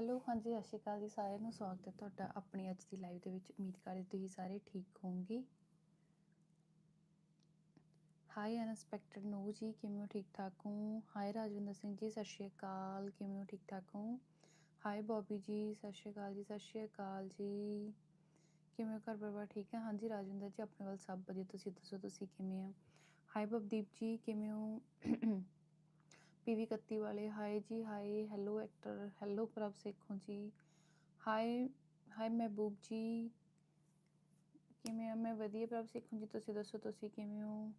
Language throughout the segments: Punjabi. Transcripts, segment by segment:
ਹੈਲੋ ਹਾਂਜੀ, ਸਤਿ ਸ਼੍ਰੀ ਅਕਾਲ ਜੀ ਸਾਰਿਆਂ ਨੂੰ। ਸਵਾਗਤ ਹੈ ਤੁਹਾਡਾ ਆਪਣੀ ਅੱਜ ਦੀ ਲਾਈਵ ਦੇ ਵਿੱਚ। ਉਮੀਦ ਕਰਦੇ ਤੁਸੀਂ ਸਾਰੇ ਠੀਕ ਹੋਵੋਗੇ। ਹਾਈ ਅਨਐਕਸਪੈਕਟਡ ਨੋ ਜੀ, ਕਿਵੇਂ ਹੋ? ਠੀਕ ਠਾਕ ਹੋ? ਹਾਈ ਰਾਜਵਿੰਦਰ ਸਿੰਘ ਜੀ, ਸਤਿ ਸ਼੍ਰੀ ਅਕਾਲ। ਕਿਵੇਂ ਹੋ? ਠੀਕ ਠਾਕ ਹੋ? ਹਾਈ ਬੌਬੀ ਜੀ, ਸਤਿ ਸ਼੍ਰੀ ਅਕਾਲ ਜੀ, ਸਤਿ ਸ਼੍ਰੀ ਅਕਾਲ ਜੀ। ਕਿਵੇਂ ਹੋ? ਘਰ ਪਰਿਵਾਰ ਠੀਕ ਹੈ? ਹਾਂਜੀ, ਰਾਜਵਿੰਦਰ ਜੀ, ਆਪਣੇ ਵੱਲ ਸਭ ਵਧੀਆ। ਤੁਸੀਂ ਦੱਸੋ, ਤੁਸੀਂ ਕਿਵੇਂ ਹੋ? ਹਾਈ ਭਵਦੀਪ ਜੀ, ਕਿਵੇਂ ਹੋ? ਪੀਵੀ 31 ਵਾਲੇ ਹਾਈ ਜੀ ਹਾਈ ਹੈਲੋ ਐਕਟਰ ਹੈਲੋ ਪ੍ਰਭ ਸੇਖੋਂ ਜੀ ਹਾਈ ਹਾਈ ਮਹਿਬੂਬ ਜੀ ਕਿਵੇਂ ਹੋ ਮੈਂ ਵਧੀਆ ਪ੍ਰਭ ਸੇਖੋਂ ਜੀ ਤੁਸੀਂ ਦੱਸੋ ਤੁਸੀਂ ਕਿਵੇਂ ਹੋ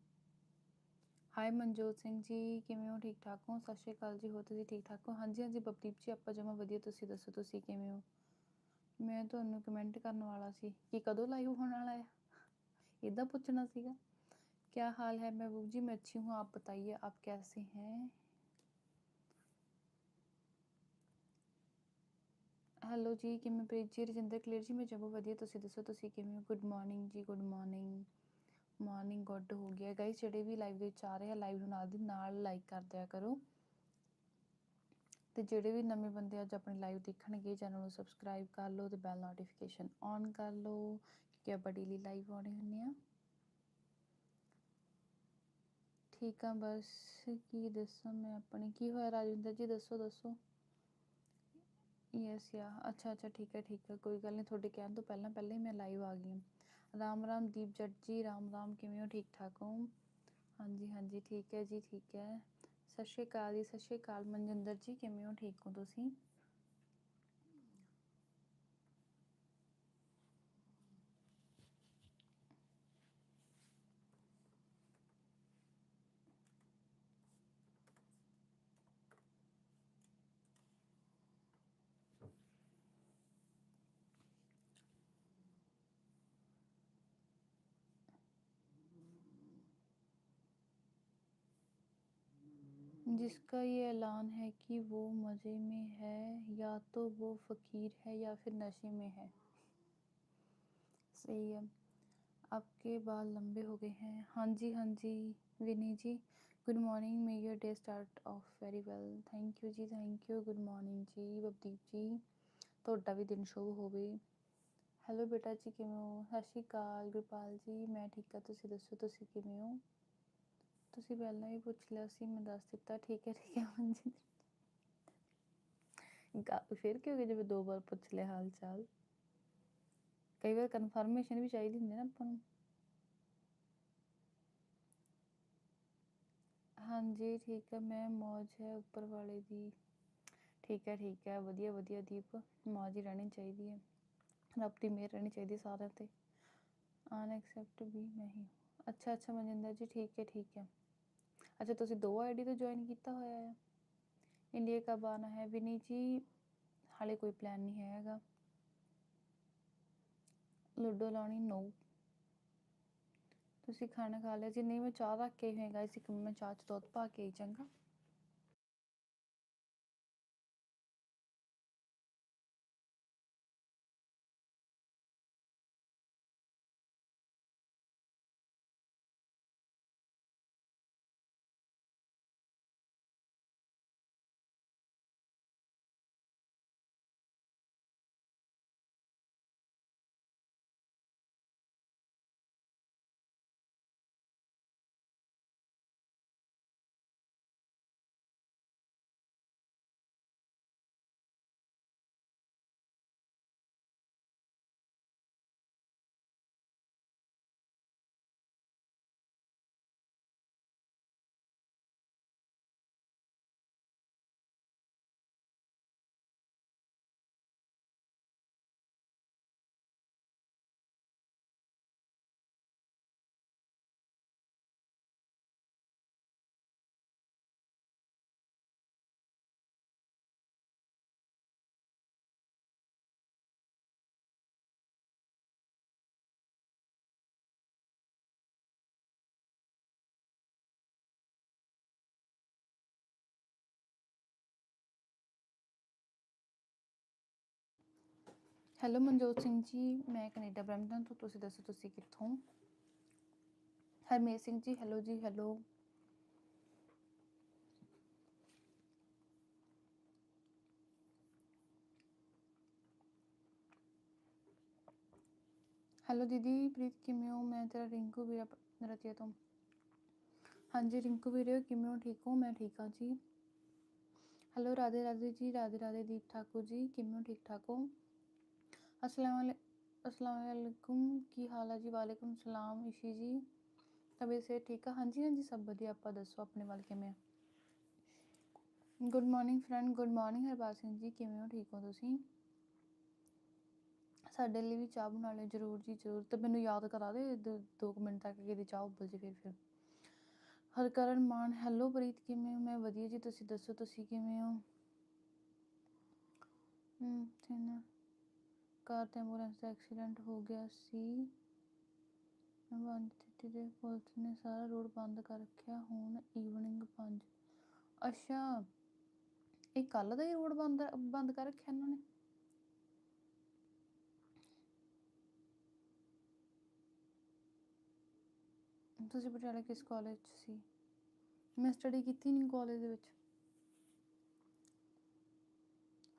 ਹਾਈ ਮਨਜੋਤ ਸਿੰਘ ਜੀ ਕਿਵੇਂ ਹੋ ਠੀਕ ਠਾਕ ਹੋ ਸਤਿ ਸ਼੍ਰੀ ਅਕਾਲ ਜੀ ਹੋ ਤੁਸੀਂ ਠੀਕ ਠਾਕ ਹੋ ਹਾਂਜੀ ਹਾਂਜੀ ਬਪਦੀਪ ਜੀ ਆਪਾਂ ਜਮਾ ਵਧੀਆ ਤੁਸੀਂ ਦੱਸੋ ਤੁਸੀਂ ਕਿਵੇਂ ਹੋ ਮੈਂ ਤੁਹਾਨੂੰ ਕਮੈਂਟ ਕਰਨ ਵਾਲਾ ਸੀ ਕਿ ਕਦੋਂ ਲਾਈਵ ਹੋਣ ਵਾਲਾ ਹੈ ਇਦਾਂ ਪੁੱਛਣਾ ਸੀਗਾ क्या हाल है महबूब जी मैं अच्छी हूँ आप बताइए आप कैसे हैं ਹੈਲੋ ਜੀ, ਕਿਵੇਂ ਪ੍ਰੀਤ ਜੀ ਰਜਿੰਦਰ ਕਲੀਅਰ ਜੀ, ਮੈਂ ਜਮਾ ਵਧੀਆ ਤੁਸੀਂ ਦੱਸੋ, ਤੁਸੀਂ ਕਿਵੇਂ ਹੋ? ਗੁੱਡ ਮਾਰਨਿੰਗ ਜੀ ਗੁੱਡ ਮਾਰਨਿੰਗ ਮਾਰਨਿੰਗ ਗੁੱਡ ਹੋ ਗਿਆ। ਗਾਇਸ ਜਿਹੜੇ ਵੀ ਲਾਈਵ ਦੇ ਵਿੱਚ ਆ ਰਹੇ ਆ ਲਾਈਵ ਨੂੰ ਨਾਲ ਦੀ ਨਾਲ ਲਾਈਕ ਕਰ ਦਿਆ ਕਰੋ। ਤੇ ਜਿਹੜੇ ਵੀ ਨਵੇਂ ਬੰਦੇ ਅੱਜ ਆਪਣੀ ਲਾਈਵ ਦੇਖਣਗੇ ਚੈਨਲ ਨੂੰ ਸਬਸਕ੍ਰਾਈਬ ਕਰ ਲਓ ਤੇ ਬੈਲ ਨੋਟੀਫਿਕੇਸ਼ਨ ਔਨ ਕਰ ਲਓ, ਕਿਉਂਕਿ ਆਪਾਂ ਡੇਲੀ ਲਾਈਵ ਆਉਣੇ ਹੁੰਨੇ ਆ। ਠੀਕ ਆ, ਬਸ ਕੀ ਦੱਸਾਂ ਮੈਂ ਆਪਣੀ, ਕੀ ਹੋਇਆ ਰਾਜਿੰਦਰ ਜੀ, ਦੱਸੋ ਦੱਸੋ। ਯੈਸ ਯਾ ਅੱਛਾ ਅੱਛਾ, ਠੀਕ ਹੈ ਠੀਕ ਹੈ। ਕੋਈ ਗੱਲ ਨਹੀਂ, ਤੁਹਾਡੇ ਕਹਿਣ ਤੋਂ ਪਹਿਲਾਂ ਪਹਿਲਾਂ ਹੀ ਮੈਂ ਲਾਈਵ ਆ ਗਈ ਹਾਂ। ਰਾਮ ਰਾਮ, ਦੀਪ, ਜੱਟ ਜੀ, ਰਾਮ ਰਾਮ, ਕਿਵੇਂ ਹੋ? ਠੀਕ ਠਾਕ ਹੋ? ਹਾਂਜੀ ਹਾਂਜੀ, ਠੀਕ ਹੈ ਜੀ, ਠੀਕ ਹੈ। ਸਤਿ ਸ਼੍ਰੀ ਅਕਾਲ ਜੀ, ਸਤਿ ਸ਼੍ਰੀ ਅਕਾਲ। ਮਨਜਿੰਦਰ ਜੀ, ਕਿਵੇਂ ਹੋ? ਠੀਕ ਹੋ ਤੁਸੀਂ? जिसका ये ऐलान है कि वो मज़े में है या तो वो फ़कीर है या फिर नशे में है सही है आपके बाल लंबे हो गए हैं हाँ जी हाँ जी Vini ji good morning may your day start off very well thank you ji thank you good morning ਜੀ ਬਬਦੀਪ ਜੀ ਤੁਹਾਡਾ ਵੀ ਦਿਨ ਸ਼ੁਭ ਹੋਵੇ ਹੈਲੋ ਬੇਟਾ ਜੀ ਕਿਵੇਂ ਹੋ ਸਤਿ ਸ਼੍ਰੀ ਅਕਾਲ ਗੁਰਪਾਲ ਜੀ ਮੈਂ ਠੀਕ ਹਾਂ ਤੁਸੀਂ ਦੱਸੋ ਤੁਸੀਂ ਕਿਵੇਂ ਹੋ ਤੁਸੀਂ ਪਹਿਲਾਂ ਹੀ ਪੁੱਛ ਲਿਆ ਸੀ, ਮੈਂ ਦੱਸ ਦਿੱਤਾ, ਠੀਕ ਹੈ ਠੀਕ ਹੈ, ਹਾਂਜੀ। ਫਿਰ ਕੀ ਹੋ ਗਿਆ ਦੋ ਵਾਰ ਪੁੱਛ ਲਿਆ ਹਾਲ ਚਾਲ ਕਈ ਵਾਰ ਕਨਫਰਮੇਸ਼ਨ ਵੀ ਚਾਹੀਦੀ ਹੁੰਦੀ ਨਾ ਆਪਾਂ ਨੂੰ। ਹਾਂਜੀ, ਠੀਕ ਹੈ, ਮੈਂ ਮੌਜ ਹੈ ਉੱਪਰ ਵਾਲੇ ਦੀ। ਠੀਕ ਹੈ ਠੀਕ ਹੈ, ਵਧੀਆ ਵਧੀਆ ਦੀਪ, ਮੌਜ ਹੀ ਰਹਿਣੀ ਚਾਹੀਦੀ ਹੈ। ਰੱਬ ਦੀ ਮਿਹਰ ਰਹਿਣੀ ਚਾਹੀਦੀ ਹੈ ਸਾਰਿਆਂ ਤੇ। ਅਨਐਕਸੈਪਟ ਵੀ ਮੈਂ ਅੱਛਾ ਅੱਛਾ ਮਨਜਿੰਦਰ ਜੀ, ਠੀਕ ਹੈ ਠੀਕ ਹੈ। ਅੱਛਾ, ਤੁਸੀਂ ਦੋ ਆਈਡੀ ਤੋਂ ਜੁਆਇਨ ਕੀਤਾ ਹੋਇਆ ਹੈ ਇੰਡੀਆ ਕਬ ਆਣਾ ਹੈ ਵਿਨੀ ਜੀ, ਹਾਲੇ ਕੋਈ ਪਲਾਨ ਨਹੀਂ ਹੈਗਾ। ਲੂਡੋ ਲਾਉਣੀ ਨੋ ਤੁਸੀਂ ਖਾਣਾ ਖਾ ਲਿਆ? ਜੀ ਨਹੀਂ ਮੈਂ ਚਾਹ ਰੱਖ ਕੇ ਆਈ ਹੋਏਗਾ ਇਸ ਇੱਕ ਮੈਂ ਚਾਹ ਚ ਦੁੱਧ ਪਾ ਕੇ ਆਈ, ਚੰਗਾ? ਹੈਲੋ ਮਨਜੋਤ ਸਿੰਘ ਜੀ, ਮੈਂ ਕੈਨੇਡਾ ਬਰੈਂਪਟਨ ਤੋਂ ਤੁਸੀਂ ਦੱਸੋ ਤੁਸੀਂ ਕਿੱਥੋਂ? ਹਰਮੇਸ਼ ਸਿੰਘ ਜੀ ਹੈਲੋ ਜੀ ਹੈਲੋ ਹੈਲੋ ਦੀਦੀ, ਪ੍ਰੀਤ ਕਿਵੇਂ ਹੋ? ਮੈਂ ਤੇਰਾ ਰਿੰਕੂ ਵੀਰਾ ਨਰਤਿਆ ਤੋਂ। ਹਾਂਜੀ, ਰਿੰਕੂ ਵੀਰੇ, ਕਿਵੇਂ ਹੋ? ਠੀਕ ਹੋ? ਮੈਂ ਠੀਕ ਹਾਂ ਜੀ। ਹੈਲੋ ਰਾਧੇ ਰਾਧੇ ਜੀ, ਰਾਧੇ ਰਾਧੇ ਦੀਪ ਠਾਕੁਰ ਜੀ, ਕਿਵੇਂ ਹੋ? ਠੀਕ ਠਾਕ ਹੋ? ਅਸਲਾਮ ਕੀ ਹਾਲ ਹੈ ਜੀ ਵਾਲੇਕੁਮ ਸਲਾਮ ਇਸ਼ੀ ਜੀ ਤਬੀਅਤ ਸੇ ਠੀਕ ਆ ਹਾਂਜੀ ਹਾਂਜੀ ਸਭ ਵਧੀਆ ਆਪਾਂ ਦੱਸੋ ਆਪਣੇ ਵੱਲ ਕਿਵੇਂ good morning friend good morning Harbaj Singh ji ਕਿਵੇਂ ਹੋ ਠੀਕ ਹੋ ਤੁਸੀਂ ਸਾਡੇ ਲਈ ਵੀ ਚਾਹ ਬਣਾ ਲਿਓ ਜਰੂਰ ਜੀ ਜਰੂਰ ਤੇ ਮੈਨੂੰ ਯਾਦ ਕਰਾ ਦੇ 2 ਮਿੰਟ ਤੱਕ ਕਿਹਦੀ ਚਾਹ ਉੱਬਲ ਜੇ ਫਿਰ ਫਿਰ ਹਰਕਰਨ ਮਾਨ ਹੈਲੋ ਪ੍ਰੀਤ ਕਿਵੇਂ ਹੋ ਮੈਂ ਵਧੀਆ ਜੀ ਤੁਸੀਂ ਦੱਸੋ ਤੁਸੀਂ ਕਿਵੇਂ ਹੋ ਹਮ ਥਿਨ ਕਾਰ ਤੇ ਐਂਬੂਲੈਂਸ ਦਾ ਐਕਸੀਡੈਂਟ ਹੋ ਗਿਆ ਸੀ। ਬੰਦ ਪੁਲਿਸ ਨੇ ਸਾਰਾ ਰੋਡ ਬੰਦ ਕਰ ਰੱਖਿਆ। ਹੁਣ ਈਵਨਿੰਗ 5 ਅੱਛਾ, ਇਹ ਕੱਲ ਦਾ ਹੀ ਰੋਡ ਬੰਦ ਬੰਦ ਕਰ ਰੱਖਿਆ ਇਹਨਾਂ ਨੇ? ਤੁਸੀਂ ਪਟਿਆਲਾ ਕਿਸ ਕਾਲਜ 'ਚ ਸੀ? ਮੈਂ ਸਟੱਡੀ ਕੀਤੀ ਨਹੀਂ ਕਾਲਜ ਦੇ ਵਿੱਚ।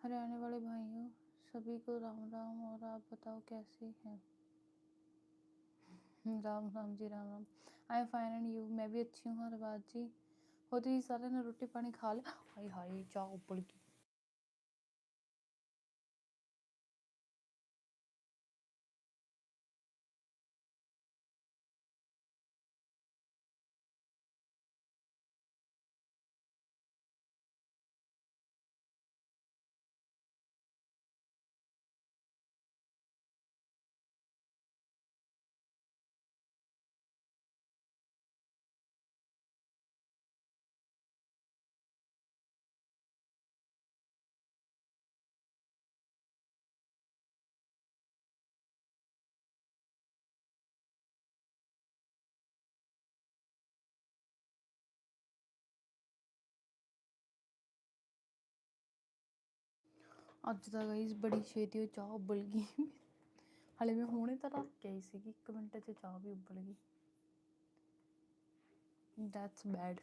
ਹਰਿਆਣੇ ਵਾਲੇ ਭਾਈ ਹੋ सभी को राम राम और आप बताओ कैसे हैं Ram Ram ji Ram Ram I fine and you मैं भी अच्छी हूँ हरबाज जी हो तो जी सारे ने रोटी पानी खा लिया हाय हाय चाह उबल गई ਅੱਜ ਤਾਂ ਗਾਈਸ ਬੜੀ ਛੇਤੀ ਉਹ ਚਾਹ ਉਬਲ ਗਈ। ਹਲੇ ਮੈਂ ਹੁਣੇ ਤਾਂ ਰੱਖ ਕੇ ਆਈ ਸੀਗੀ, ਇੱਕ ਮਿੰਟ 'ਚ ਚਾਹ ਵੀ ਉਬਲ ਗਈ। ਦੈਟਸ ਬੈਡ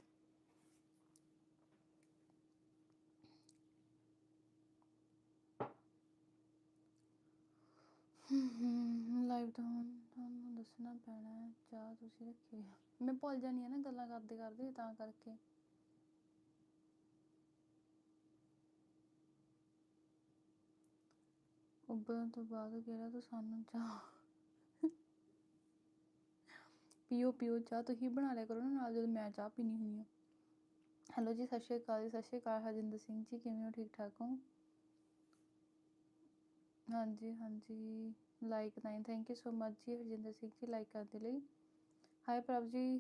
ਲਾਈਵ ਤਾਂ ਤੁਹਾਨੂੰ ਦੱਸਣਾ ਪੈਣਾ, ਚਾਹ ਤੁਸੀਂ ਰੱਖੀ ਮੈਂ ਭੁੱਲ ਜਾਨੀ ਆ ਨਾ ਗੱਲਾਂ ਕਰਦੇ ਕਰਦੇ ਤਾਂ ਕਰਕੇ। ਉਬਲਣ ਤੋਂ ਬਾਅਦ ਕਿਹੜਾ ਤੂੰ ਸਾਨੂੰ ਚਾਹ? ਪੀਓ ਪੀਓ, ਚਾਹ ਤੁਸੀਂ ਬਣਾ ਲਿਆ ਕਰੋ ਨਾ ਨਾਲ ਜਦੋਂ ਮੈਂ ਚਾਹ ਪੀਣੀ ਹੁੰਦੀ ਆ ਹੈਲੋ ਜੀ, ਸਤਿ ਸ਼੍ਰੀ ਅਕਾਲ ਜੀ, ਸਤਿ ਸ਼੍ਰੀ ਅਕਾਲ ਹਰਜਿੰਦਰ ਸਿੰਘ ਜੀ, ਕਿਵੇਂ ਹੋ? ਠੀਕ ਠਾਕ ਹੋ? ਹਾਂਜੀ ਹਾਂਜੀ। Like nine thank you so much ਜੀ ਹਰਜਿੰਦਰ ਸਿੰਘ ਜੀ ਲਾਈਕ ਕਰਨ ਦੇ ਲਈ। ਹਾਈ ਪ੍ਰਭ ਜੀ,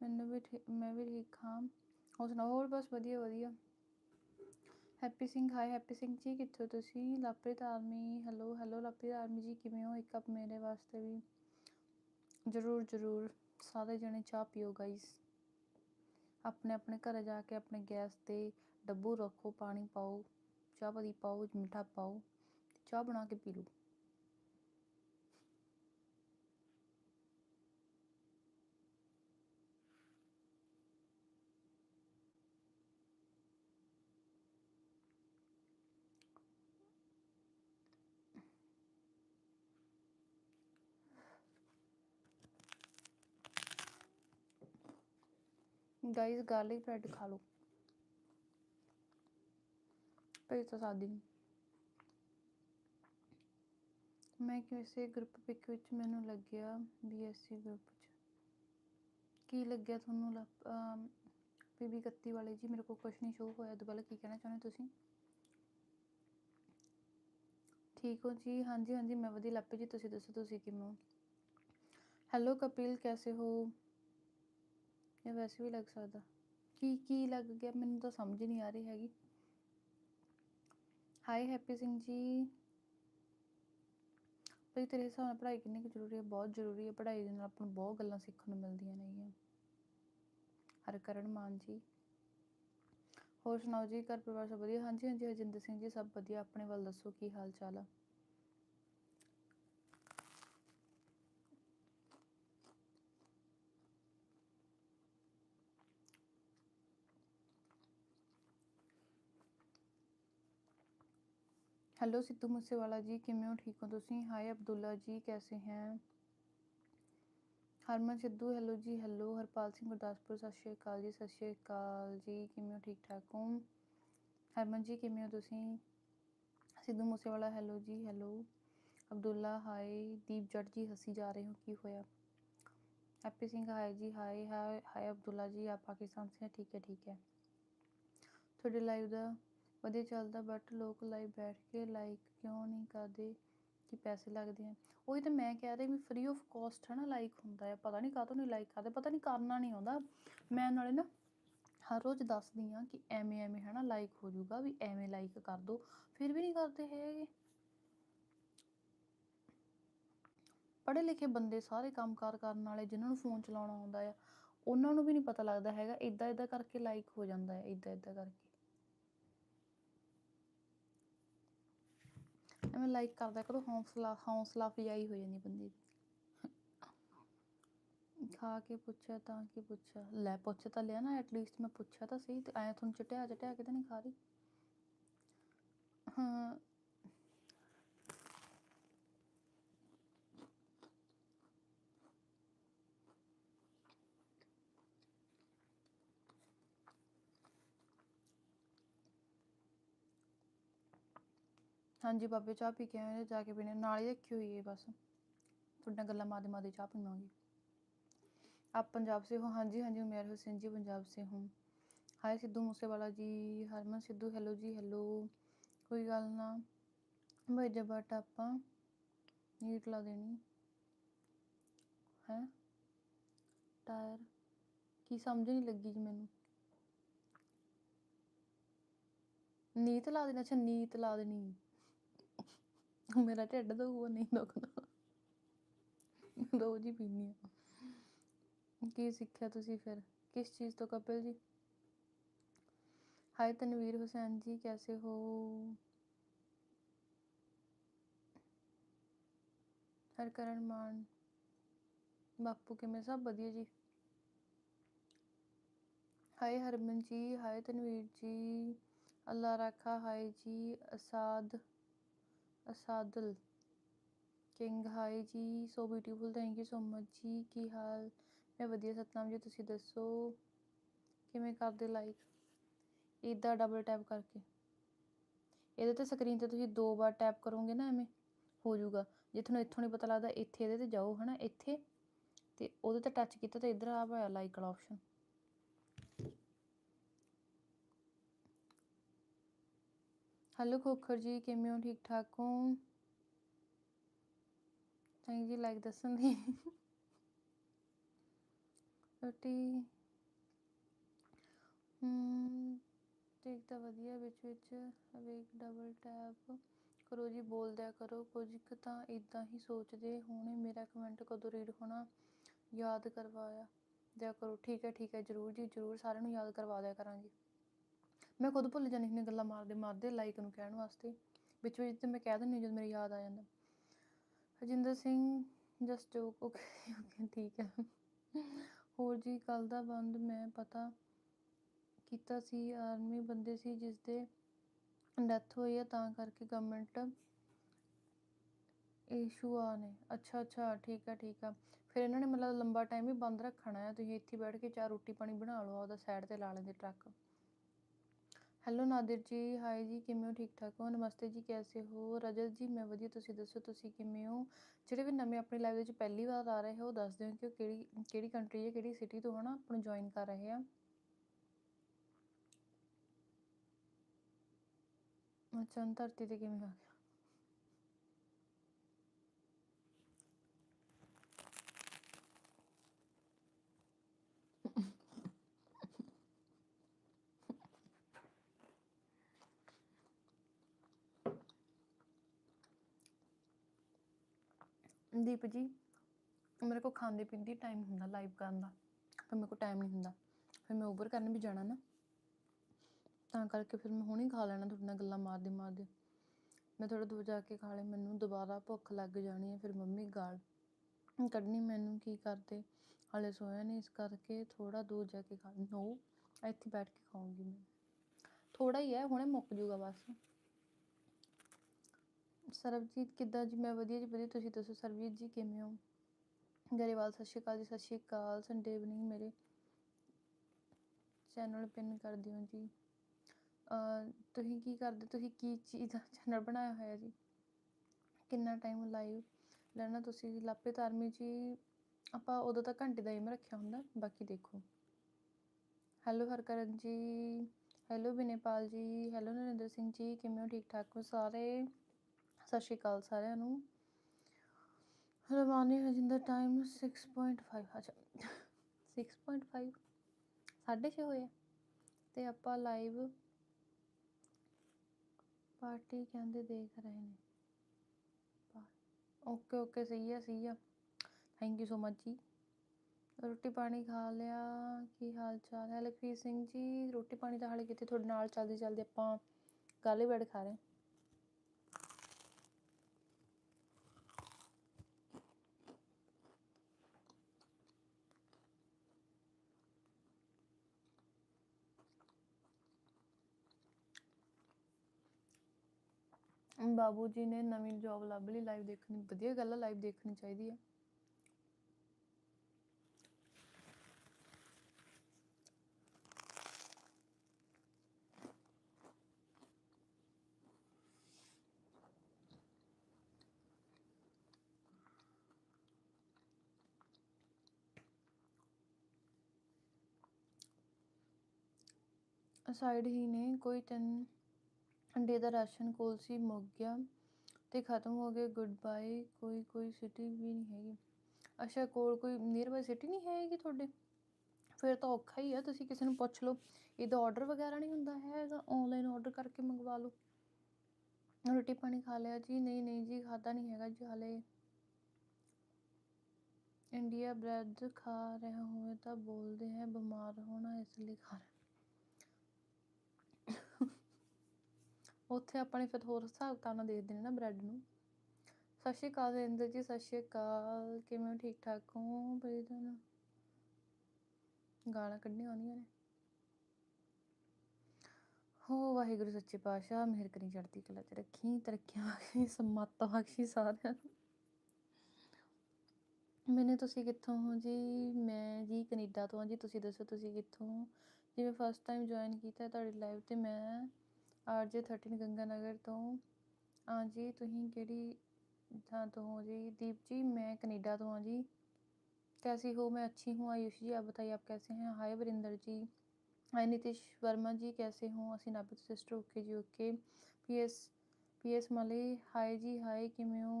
ਮੈਨੂੰ ਵੀ ਮੈਂ ਵੀ ਠੀਕ ਹਾਂ। ਹੋਰ ਸੁਣਾਓ, ਹੋਰ ਬਸ ਵਧੀਆ ਵਧੀਆ। ਹੈਪੀ ਸਿੰਘ ਹਾਏ ਹੈਪੀ ਸਿੰਘ ਜੀ, ਕਿੱਥੋਂ ਤੁਸੀਂ? Lovepreet army hello hello Lovepreet army ji, ਕਿਵੇਂ ਹੋ? ਇੱਕ ਕੱਪ ਮੇਰੇ ਵਾਸਤੇ ਵੀ। ਜ਼ਰੂਰ ਜ਼ਰੂਰ। ਸਾਰੇ ਜਣੇ ਚਾਹ ਪੀਓ ਗਾਈਸ ਆਪਣੇ ਆਪਣੇ ਘਰ ਜਾ ਕੇ ਆਪਣੇ ਗੈਸ ਤੇ ਡੱਬੂ ਰੱਖੋ, ਪਾਣੀ ਪਾਓ, ਚਾਹ ਪਤੀ ਪਾਓ, ਮਿੱਠਾ ਪਾਓ ਚਾਹ ਬਣਾ ਕੇ ਪੀ ਲਓ। ਗਾਈਸ ਗਾਰਲਿਕ ਬ੍ਰੈਡ ਖਾ ਲਓ। ਭੇਜ ਤਾਂ ਸਾਦੀ ਨਹੀਂ ਮੈਂ ਕਿਸੇ ਗਰੁੱਪ ਪਿਕ ਵਿੱਚ ਮੈਨੂੰ ਲੱਗਿਆ ਬੀਐਸਸੀ ਗਰੁੱਪ 'ਚ। ਕੀ ਲੱਗਿਆ ਤੁਹਾਨੂੰ? ਪੀਬੀ 31 ਵਾਲੇ ਜੀ, ਮੇਰੇ ਕੋਲ ਕੁਛ ਨਹੀਂ ਸ਼ੋ ਹੋਇਆ। ਦੁਬਾਰਾ ਕੀ ਕਹਿਣਾ ਚਾਹੁੰਦੇ ਤੁਸੀਂ? ਠੀਕ ਹੋ ਜੀ? ਹਾਂਜੀ ਹਾਂਜੀ, ਮੈਂ ਵਧੀਆ। ਲੱਪੀ ਜੀ, ਤੁਸੀਂ ਦੱਸੋ, ਤੁਸੀਂ ਕਿਵੇਂ ਹੋ? ਹੈਲੋ ਕਪਿਲ, ਕੈਸੇ ਹੋ? ਇਹ ਵੈਸੇ ਵੀ ਲੱਗ ਸਕਦਾ। ਕੀ ਕੀ ਲੱਗ ਗਿਆ ਮੈਨੂੰ ਤਾਂ ਸਮਝ ਨਹੀਂ ਆ ਰਹੀ ਹੈਗੀ। High happy Singh ji. ਭਈ ਤੇਰੇ ਹਿਸਾਬ ਨਾਲ ਪੜ੍ਹਾਈ ਕਿੰਨੀ ਕੁ ਜ਼ਰੂਰੀ ਹੈ? ਬਹੁਤ ਜ਼ਰੂਰੀ ਹੈ। ਪੜ੍ਹਾਈ ਦੇ ਨਾਲ ਆਪਾਂ ਨੂੰ ਬਹੁਤ ਗੱਲਾਂ ਸਿੱਖਣ ਨੂੰ ਮਿਲਦੀਆਂ ਨੇਗੀਆਂ। ਹਰਕਰਨ ਮਾਨ ਜੀ। ਹੋਰ ਸੁਣਾਓ ਜੀ? ਘਰ ਪਰਿਵਾਰ ਸਭ ਵਧੀਆ? ਹਾਂਜੀ ਹਾਂਜੀ, ਹਰਜਿੰਦਰ ਸਿੰਘ ਜੀ, ਸਭ ਵਧੀਆ। ਆਪਣੇ ਵੱਲ ਦੱਸੋ, ਕੀ ਹਾਲ ਚਾਲ ਆ? हेलो सिद्धू मूसेवाला जी, कि ठीक हो। तुम हाय अब्दुल्ला जी, कैसे हैं? हरमन सिद्धू, हेलो जी, हेलो। हरपाल सिंह, गुरदासपुर, सत श्रीकाल जी, सत श्रीकाल जी किमें हो? ठीक ठाक हो। हरमन जी, कि तुम सिद्धू मूसेवाला, हेलो जी, हेलो। अब्दुल्ला, हाय। दीप जट जी, हसी जा रहे हो, की होया? हैप्पी सिंह, हाय जी, hi hi hi Abdullah ji, आप पाकिस्तान से ठीक है ठीक है। थोड़ी लाइव का ਵਧੀਆ ਚੱਲਦਾ ਬਟ ਲੋਕ ਲਾਈਵ ਬੈਠ ਕੇ ਲਾਈਕ ਕਿਉਂ ਨਹੀਂ ਕਰਦੇ ਕਿ ਪੈਸੇ ਲੱਗਦੇ ਆ? ਉਹੀ ਤਾਂ ਮੈਂ ਕਹਿ ਰਹੀ ਵੀ ਫ੍ਰੀ ਆਫ ਕਾਸਟ ਹੈ ਨਾ ਲਾਈਕ ਹੁੰਦਾ ਹੈ ਪਤਾ ਨਹੀਂ ਕਾਹਤੋਂ ਨਹੀਂ ਲਾਈਕ ਕਰਦੇ, ਪਤਾ ਨਹੀਂ ਕਰਨਾ ਨਹੀਂ ਆਉਂਦਾ। ਮੈਂ ਨਾਲੇ ਨਾ ਹਰ ਰੋਜ਼ ਦੱਸਦੀ ਆ ਕਿ ਐਵੇਂ ਐਵੇਂ ਹੈ ਨਾ ਲਾਈਕ ਹੋ ਜਾਊਗਾ ਵੀ ਐਵੇਂ ਲਾਈਕ ਕਰ ਦੋ, ਫਿਰ ਵੀ ਨਹੀਂ ਕਰਦੇ ਹੈਗੇ। ਪੜ੍ਹੇ ਲਿਖੇ ਬੰਦੇ ਸਾਰੇ ਕੰਮਕਾਰ ਕਰਨ ਵਾਲੇ ਜਿਨ੍ਹਾਂ ਨੂੰ ਫੋਨ ਚਲਾਉਣਾ ਆਉਂਦਾ ਆ, ਉਹਨਾਂ ਨੂੰ ਵੀ ਨਹੀਂ ਪਤਾ ਲੱਗਦਾ ਹੈਗਾ ਇਦਾਂ ਇਦਾਂ ਕਰਕੇ ਲਾਈਕ ਹੋ ਜਾਂਦਾ ਹੈ ਇਦਾਂ ਇਦਾਂ ਕਰਕੇ। ਐਵੇਂ ਲਾਈਕ ਕਰਦਾ ਕਰੋ ਹੌਸਲਾ ਹੌਸਲਾ ਅਫਜ਼ਾਈ ਹੋ ਜਾਂਦੀ ਬੰਦੇ ਦੀ। ਖਾ ਕੇ ਪੁੱਛਿਆ ਤਾਂ ਕੀ ਪੁੱਛਿਆ? ਲੈ ਪੁੱਛ ਤਾਂ ਲਿਆ ਨਾ ਐਟਲੀਸਟ ਮੈਂ ਪੁੱਛਿਆ ਤਾਂ ਸਹੀ ਤੇ ਐਂ ਤੁਹਾਨੂੰ ਚਟਿਆ ਚਟਿਆ ਕੇ ਨਹੀਂ ਖਾ ਰਹੀ। ਹਾਂ ਹਾਂਜੀ ਬਾਬੇ ਚਾਹ ਪੀ ਕੇ ਆਏ ਹਾਂ, ਜਾ ਕੇ ਪੀਣੇ ਨਾਲ ਹੀ ਰੱਖੀ ਹੋਈ ਹੈ ਬਸ। ਤੁਹਾਡੇ ਗੱਲਾਂ ਮਾਰਦੇ ਮਾਰਦੇ ਚਾਹ ਪੀਵਾਂਗੀ। ਆਪ ਪੰਜਾਬ ਸੇ ਹੋ? ਹਾਂਜੀ ਹਾਂਜੀ ਉਮੇਰ ਹੁਸੈਨ ਜੀ ਪੰਜਾਬ ਸੇ ਹੂੰ। ਹਾਏ ਸਿੱਧੂ ਮੂਸੇਵਾਲਾ ਜੀ ਹਰਮਨ ਸਿੱਧੂ ਹੈਲੋ ਜੀ ਹੈਲੋ। ਕੋਈ ਗੱਲ ਨਾ ਬਈ ਜਬਟ ਆਪਾਂ ਨੀਟ ਲਾ ਦੇਣੀ। ਹੈ? ਟਾਇਰ। ਕੀ ਸਮਝ ਨੀ ਲੱਗੀ ਜੀ ਮੈਨੂੰ। ਨੀਤ ਲਾ ਦੇਣੀ ਅੱਛਾ ਨੀਤ ਲਾ ਦੇਣੀ। ਮੇਰਾ ਢਿੱਡ ਦੁਖੂਗਾ ਨਹੀਂ ਦੁਖਦਾ ਰੋਜ਼ ਹੀ ਪੀਂਦੀ ਆ ਕੀ ਸਿੱਖਿਆ ਤੁਸੀਂ ਫਿਰ ਕਿਸ ਚੀਜ਼ ਤੋਂ ਕਪਿਲ ਜੀ हाय तनवीर हुसैन जी कैसे हो हरकरण मान बापू किमें सब वधिया जी हाय हरमन जी हाय तनवीर जी अल्लाह राखा हाय जी असाद ਅਸਾਦਲ। ਕਿੰਗ ਹਾਈ ਜੀ so beautiful thank you so much ਜੀ। ਕੀ ਹਾਲ? ਮੈਂ ਵਧੀਆ, ਸਤਨਾਮ ਜੀ, ਤੁਸੀਂ ਦੱਸੋ? ਕਿਵੇਂ ਕਰਦੇ ਲਾਈਕ ਇੱਦਾਂ ਡਬਲ ਟੈਪ ਕਰਕੇ। ਇਹਦੇ ਤੇ ਸਕਰੀਨ ਤੇ ਤੁਸੀਂ ਦੋ ਵਾਰ ਟੈਪ ਕਰੋਗੇ ਨਾ ਐਵੇਂ, ਹੋ ਜਾਊਗਾ। ਜੇ ਤੁਹਾਨੂੰ ਇੱਥੋਂ ਨਹੀਂ ਪਤਾ ਲੱਗਦਾ, ਇੱਥੇ ਇਹਦੇ ਤੇ ਜਾਓ, ਹਨਾ, ਇੱਥੇ। ਤੇ ਉਹਦੇ ਤੇ ਟੱਚ ਕੀਤਾ ਤੇ ਇੱਧਰ ਆ ਪਿਆ ਲਾਈਕ ਵਾਲਾ ਆਪਸ਼ਨ ਹੈਲੋ ਖੋਖਰ ਜੀ ਕਿਵੇਂ ਹੋ ਠੀਕ ਠਾਕ ਹੋ ਥੈਂਕ ਜੀ ਲਾਈਕ ਦੱਸਣ ਦੀ ਰੋਟੀ ਹਮ ਠੀਕ ਤਾਂ ਵਧੀਆ ਵਿੱਚ ਵਿੱਚ ਵੇਖ ਡਬਲ ਟੈਪ ਕਰੋ ਜੀ ਬੋਲਦਿਆ ਕਰੋ ਕੁਝ ਕੁ ਤਾਂ ਇਦਾਂ ਹੀ ਸੋਚਦੇ ਹੋਣੇ ਮੇਰਾ ਕਮੈਂਟ ਕਦੋਂ ਰੀਡ ਹੋਣਾ ਯਾਦ ਕਰਵਾਇਆ ਦਿਆ ਕਰੋ ਠੀਕ ਹੈ ਠੀਕ ਹੈ ਜਰੂਰ ਜੀ ਜਰੂਰ ਸਾਰਿਆਂ ਨੂੰ ਯਾਦ ਕਰਵਾ ਦਿਆ ਕਰਾਂਗੀ ਮੈਂ ਖੁਦ ਭੁੱਲ ਜਾਂਦੀ ਹੁੰਦੀ ਗੱਲਾਂ ਮਾਰਦੇ ਮਾਰਦੇ ਲਾਈਕ ਨੂੰ ਕਹਿਣ ਵਾਸਤੇ। ਵਿੱਚ ਵਿੱਚ ਤੇ ਮੈਂ ਕਹਿ ਦਿੰਦੀ ਜਦੋਂ ਮੇਰੇ ਯਾਦ ਆ ਜਾਂਦਾ। Hajinder Singh just joke okay okay ਠੀਕ ਹੈ। ਹੋਰ ਜੀ ਕੱਲ ਦਾ ਬੰਦ ਮੈਂ ਪਤਾ ਕੀਤਾ ਸੀ ਆਰਮੀ ਬੰਦੇ ਸੀ ਜਿਸ ਦੇ ਡੈਥ ਹੋਈ ਹੈ ਤਾਂ ਕਰਕੇ ਗਵਰਨਮੈਂਟ ਇਸ਼ੂ ਆ ਨੇ। ਅੱਛਾ ਅੱਛਾ, ਠੀਕ ਆ ਠੀਕ ਆ। ਫਿਰ ਇਹਨਾਂ ਨੇ ਮਤਲਬ ਲੰਬਾ ਟਾਈਮ ਹੀ ਬੰਦ ਰੱਖਣਾ ਹੈ ਤੁਸੀਂ ਇੱਥੇ ਬੈਠ ਕੇ ਚਾਰ ਰੋਟੀ, ਪਾਣੀ ਬਣਾ ਲਓ ਉਹਦਾ ਸਾਈਡ ਤੇ ਲਾ ਲੈਂਦੇ ਟਰੱਕ ਹੈਲੋ ਨਾਦਰ ਜੀ ਹਾਈ ਜੀ, ਕਿਵੇਂ ਹੋ? ਠੀਕ ਠਾਕ ਹੋ? ਨਮਸਤੇ ਜੀ, ਕੈਸੇ ਹੋ? ਰਜਤ ਜੀ, ਮੈਂ ਵਧੀਆ, ਤੁਸੀਂ ਦੱਸੋ, ਤੁਸੀਂ ਕਿਵੇਂ ਹੋ? ਜਿਹੜੇ ਵੀ ਨਵੇਂ ਆਪਣੀ ਲਾਈਵ ਵਿੱਚ ਪਹਿਲੀ ਵਾਰ ਆ ਰਹੇ ਹੋ, ਉਹ ਦੱਸ ਦਿਓ ਕਿ ਉਹ ਕਿਹੜੀ ਕਿਹੜੀ ਕੰਟਰੀ ਹੈ ਕਿਹੜੀ ਸਿਟੀ ਤੋਂ ਹਨਾ ਆਪਾਂ ਨੂੰ ਜੁਆਇਨ ਕਰ ਰਹੇ ਆ। ਅੱਛਾ ਧਰਤੀ ਤੇ ਕਿਵੇਂ ਆ ਗਿਆ? ਦੀਪ ਜੀ ਮੇਰੇ ਕੋਲ ਖਾਂਦੇ ਪੀਂਦੇ ਟਾਈਮ ਹੁੰਦਾ ਲਾਈਵ ਕਰਨ ਦਾ ਪਰ ਮੇਰੇ ਕੋਲ ਟਾਈਮ ਨਹੀਂ ਹੁੰਦਾ। ਫਿਰ ਮੈਂ ਓਵਰ ਕਰਨ ਵੀ ਜਾਣਾ ਨਾ, ਤਾਂ ਕਰਕੇ ਫਿਰ ਮੈਂ ਹੁਣੇ ਖਾ ਲੈਣਾ ਤੁਹਾਡੇ ਨਾਲ ਗੱਲਾਂ ਮਾਰਦੇ ਮਾਰਦੇ। ਮੈਂ ਥੋੜਾ ਦੂਰ ਜਾ ਕੇ ਖਾ ਲੈ, ਮੈਨੂੰ ਦੁਬਾਰਾ ਭੁੱਖ ਲੱਗ ਜਾਣੀ ਹੈ, ਫਿਰ ਮੰਮੀ ਗਾਲ ਕੱਢਣੀ ਮੈਨੂੰ ਕੀ ਕਰਦੇ। ਹਾਲੇ ਸੋਇਆ ਨਹੀਂ ਇਸ ਕਰਕੇ ਥੋੜਾ ਦੂਰ ਜਾ ਕੇ ਖਾ, ਨੋ, ਇੱਥੇ ਬੈਠ ਕੇ ਖਾਊਂਗੀ ਮੈਂ। ਥੋੜਾ ਹੀ ਹੈ, ਹੁਣੇ ਮੁੱਕ ਜੂਗਾ ਬਸ। ਸਰਬਜੀਤ ਕਿੱਦਾਂ ਜੀ? ਮੈਂ ਵਧੀਆ ਜੀ, ਵਧੀਆ। ਤੁਸੀਂ ਦੱਸੋ ਸਰਬਜੀਤ ਜੀ ਕਿਵੇਂ ਹੋ? ਗਰੇਵਾਲ, ਸਤਿ ਸ਼੍ਰੀ ਅਕਾਲ ਜੀ, ਸਤਿ ਸ਼੍ਰੀ ਅਕਾਲ। ਸੰਡੇ ਇਵਨਿੰਗ ਮੇਰੇ ਚੈਨਲ ਪਿੰਨ ਕਰ ਦਿਓ ਜੀ। ਤੁਸੀਂ ਕੀ ਕਰਦੇ? ਤੁਸੀਂ ਕੀ ਚੀਜ਼ ਦਾ ਚੈਨਲ ਬਣਾਇਆ ਹੋਇਆ ਜੀ? ਕਿੰਨਾ ਟਾਈਮ ਲਾਈਵ ਲੈਣਾ ਤੁਸੀਂ? ਲਾਪੇ ਧਾਰਮੀ ਜੀ, ਆਪਾਂ ਉਦੋਂ ਤਾਂ ਘੰਟੇ ਦਾ ਏਮ ਰੱਖਿਆ ਹੁੰਦਾ, ਬਾਕੀ ਦੇਖੋ। ਹੈਲੋ ਹਰਕਰਨ ਜੀ ਹੈਲੋ ਵਿਨੇਪਾਲ ਜੀ ਹੈਲੋ ਨਰਿੰਦਰ ਸਿੰਘ ਜੀ, ਕਿਵੇਂ ਹੋ? ਠੀਕ ਠਾਕ ਹੋ ਸਾਰੇ? ਸਤਿ ਸ਼੍ਰੀ ਅਕਾਲ ਸਾਰਿਆਂ ਨੂੰ। ਰਵਾਨੀ ਹਜਿੰਦਰ ਟਾਈਮ 6.5 ਅੱਛਾ 6.5 ਸਾਢੇ ਛੇ ਹੋਏ ਆ। ਤੇ ਆਪਾਂ ਲਾਈਵ ਪਾਰਟੀ ਕਹਿੰਦੇ ਦੇਖ ਰਹੇ ਨੇ। ਓਕੇ ਓਕੇ ਸਹੀ ਆ ਸਹੀ ਆ। ਥੈਂਕ ਯੂ ਸੋ ਮਚ ਜੀ। ਰੋਟੀ ਪਾਣੀ ਖਾ ਲਿਆ, ਕੀ ਹਾਲ ਚਾਲ? ਹੈ ਲਖਵੀਰ ਸਿੰਘ ਜੀ, ਰੋਟੀ ਪਾਣੀ ਤਾਂ ਹਾਲੇ ਕਿਤੇ ਤੁਹਾਡੇ ਨਾਲ ਚੱਲਦੇ ਚੱਲਦੇ ਆਪਾਂ ਗਾਲੇ ਬੈਠ ਖਾ ਰਹੇ ਬਾਬੂ ਜੀ ਨੇ ਨਵੀਂ ਜੌਬ ਲੱਭ ਲਈ ਲਾਈਵ ਦੇਖਣੀ, ਵਧੀਆ ਗੱਲ ਆ ਲਾਈਵ ਦੇਖਣੀ ਚਾਹੀਦੀ ਆ। ਸਾਈਡ ਹੀ ਨੇ, ਕੋਈ ਤਿੰਨ ਡੇ ਦਾ ਰਾਸ਼ਨ ਕੋਲ ਸੀ, ਮੁੱਕ ਗਿਆ ਤੇ ਖਤਮ ਹੋ ਗਏ। ਗੁੱਡ ਬਾਏ ਕੋਈ ਕੋਈ ਸਿਟੀ ਵੀ ਨਹੀਂ ਹੈਗੀ। ਅੱਛਾ, ਕੋਲ ਕੋਈ ਨੀਅਰ ਬਾਈ ਸਿਟੀ ਨਹੀਂ ਹੈਗੀ ਤੁਹਾਡੇ? ਫਿਰ ਤਾਂ ਔਖਾ ਹੀ ਆ, ਤੁਸੀਂ ਕਿਸੇ ਨੂੰ ਪੁੱਛ ਲਓ। ਇਹਦਾ ਆਰਡਰ ਵਗੈਰਾ ਨਹੀਂ ਹੁੰਦਾ ਹੈਗਾ? ਆਨਲਾਈਨ ਆਰਡਰ ਕਰਕੇ ਮੰਗਵਾ ਲਓ। ਰੋਟੀ ਪਾਣੀ ਖਾ ਲਿਆ ਜੀ? ਨਹੀਂ ਨਹੀਂ ਜੀ ਖਾਦਾ ਨਹੀਂ ਹੈਗਾ ਜੀ ਹਾਲੇ। ਇੰਡੀਆ ਬ੍ਰੈਡ ਖਾ ਰਿਹਾ ਹੋਵੇ ਤਾਂ ਬੋਲਦੇ ਹੈ ਬਿਮਾਰ ਹੋਣਾ ਇਸ ਲਈ ਖਾ ਰਹੇ। ਉੱਥੇ ਆਪਾਂ ਨੇ ਫਿਰ ਹੋਰ ਹਿਸਾਬ ਕਿਤਾਬ ਨਾਲ ਦੇਖਦੇ ਨੇ ਨਾ ਬ੍ਰੈਡ ਨੂੰ। ਸਤਿ ਸ਼੍ਰੀ ਅਕਾਲ ਰਿੰਦਰ ਜੀ, ਸਤਿ ਸ਼੍ਰੀ ਅਕਾਲ। ਕਿਵੇਂ ਹੋ? ਠੀਕ ਠਾਕ ਹੋ? ਬਈ ਗਾਲਾਂ ਕੱਢਣੀਆਂ ਆਉਂਦੀਆਂ ਨੇ। ਹੋ ਵਾਹਿਗੁਰੂ ਸੱਚੇ ਪਾਤਸ਼ਾਹ, ਮਿਹਰ ਕਰੀ ਚੜ੍ਹਦੀ ਕਲਾ ਚ ਰੱਖੀ, ਤਰੱਕੀਆਂ ਬਖਸ਼ੀ, ਸਮੱਤ ਬਖਸ਼ੀ ਸਾਰਿਆਂ ਨੂੰ। ਮੈਨੇ ਤੁਸੀਂ ਕਿੱਥੋਂ ਹੋ ਜੀ? ਮੈਂ ਜੀ ਕੈਨੇਡਾ ਤੋਂ ਹਾਂ ਜੀ। ਤੁਸੀਂ ਦੱਸੋ ਤੁਸੀਂ ਕਿੱਥੋਂ ਹੋ? ਜਿਵੇਂ ਫਸਟ ਟਾਈਮ ਜੁਆਇਨ ਕੀਤਾ ਤੁਹਾਡੀ ਲਾਈਵ ਤੇ ਮੈਂ ਆਰਜੇ 13 ਗੰਗਾ ਨਗਰ ਤੋਂ ਹਾਂ ਜੀ ਤੁਸੀਂ ਕਿਹੜੀ ਥਾਂ ਤੋਂ ਹੋ ਜੀ दीप जी मैं कनाडा तो हाँ जी कैसी हो मैं अच्छी हूँ आयुष जी आप बताइए आप कैसे हैं हाय वरिंदर जी हाय नीतीश वर्मा जी कैसे हो ਅਸੀਂ ਨਾਭੇ ਤੋਂ ਸਿਸਟਰ ਓਕੇ ਜੀ ਓਕੇ ਪੀਐਸ ਪੀਐਸ ਮਲੀ ਹਾਈ ਜੀ ਹਾਈ ਕਿਵੇਂ ਹੋ